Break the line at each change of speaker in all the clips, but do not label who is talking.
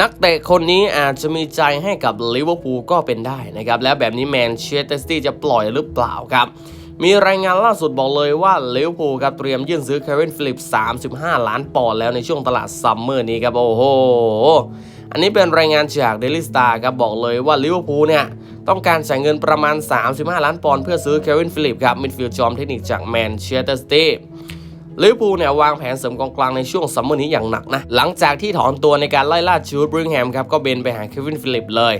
นักเตะคนนี้อาจจะมีใจให้กับลิเวอร์พูลก็เป็นได้นะครับ แล้วแบบนี้แมนเชสเตอร์ซิตี้จะปล่อยหรือเปล่าครับ มีรายงานล่าสุดบอกเลยว่าลิเวอร์พูลครับเตรียมยื่นซื้อเควินฟิลิป 35 ล้านปอนด์แล้วในช่วงตลาดซัมเมอร์นี้ครับ โอ้โห อันนี้เป็นรายงานจากเดลิสตาครับบอกเลยว่าลิเวอร์พูลเนี่ยต้องการจ่ายเงินประมาณ 35 ล้านปอนด์เพื่อซื้อเควินฟิลิปครับมิดฟิลด์จอมเทคนิคจากแมนเชสเตอร์ซิตี้ ลิเวอร์พูลเนี่ยวางแผนเสริมกองกลางในช่วงซัมเมอร์นี้อย่างหนักนะ หลังจากที่ถอนตัวในการไล่ล่าจูดบริงแฮมครับก็เบนไปหาเควินฟิลิปเลย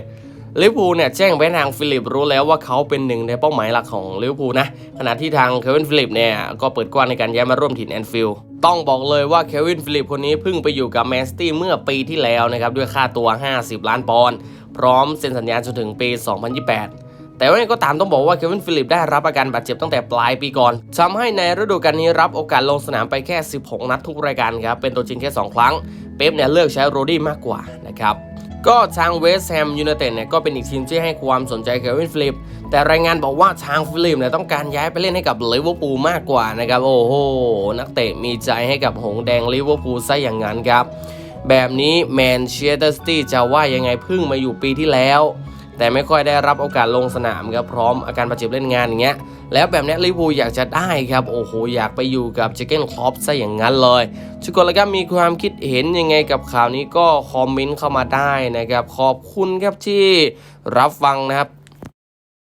ลิเวอร์พูลเนี่ยแจ้งไปทางฟิลิปรู้แล้วว่าเขาเป็นหนึ่งในเป้าหมายหลักของลิเวอร์พูลนะขณะที่ทางเควินฟิลิปเนี่ยก็เปิดกว้างในการย้ายมาร่วมถิ่นแอนฟิลด์ต้องบอกเลยว่าเควินฟิลิปคนนี้เพิ่งไปอยู่กับแมนซิตี้เมื่อปีที่แล้วนะครับด้วยค่าตัว 50 ล้านปอนด์พร้อมเซ็นสัญญาจนถึงปี 2028 แต่ว่าก็ตามต้องบอกว่าเควินฟิลิปได้รับอาการบาดเจ็บตั้งแต่ปลายปีก่อนทำให้ในฤดูกาลนี้รับโอกาสลงสนามไปแค่ 16 นัดทุกรายการครับ เป็นตัวจริงแค่ 2 ครั้ง เป๊ปเนี่ยเลือกใช้โรดี้มากกว่านะครับก็ทางเวสต์แฮมยูไนเต็ดเนี่ยก็เป็นอีกทีมที่ให้ความสนใจเควินฟิลิป แต่รายงานบอกว่าทางฟิลิปเนี่ยต้องการย้ายไปเล่นให้กับลิเวอร์พูลมากกว่านะครับ โอ้โห นักเตะมีใจให้กับหงส์แดงลิเวอร์พูลซะอย่างนั้นครับ แบบนี้แมนเชสเตอร์ซิตี้จะว่ายังไงเพิ่งมาอยู่ปีที่แล้ว แต่ไม่ค่อยได้รับโอกาสลงสนามครับพร้อมอาการบาดเจ็บเล่นงานอย่างเงี้ยแล้วแบบเนี้ลิเวอร์พูลอยากจะได้ครับโอ้โหอยากไปอยู่กับเจเกนคลอปซะอย่างนั้นเลยทุกคนแล้วก็มีความคิดเห็นยังไงกับข่าวนี้ก็คอมเมนต์เข้ามาได้นะครับขอบคุณครับที่รับฟังนะครับ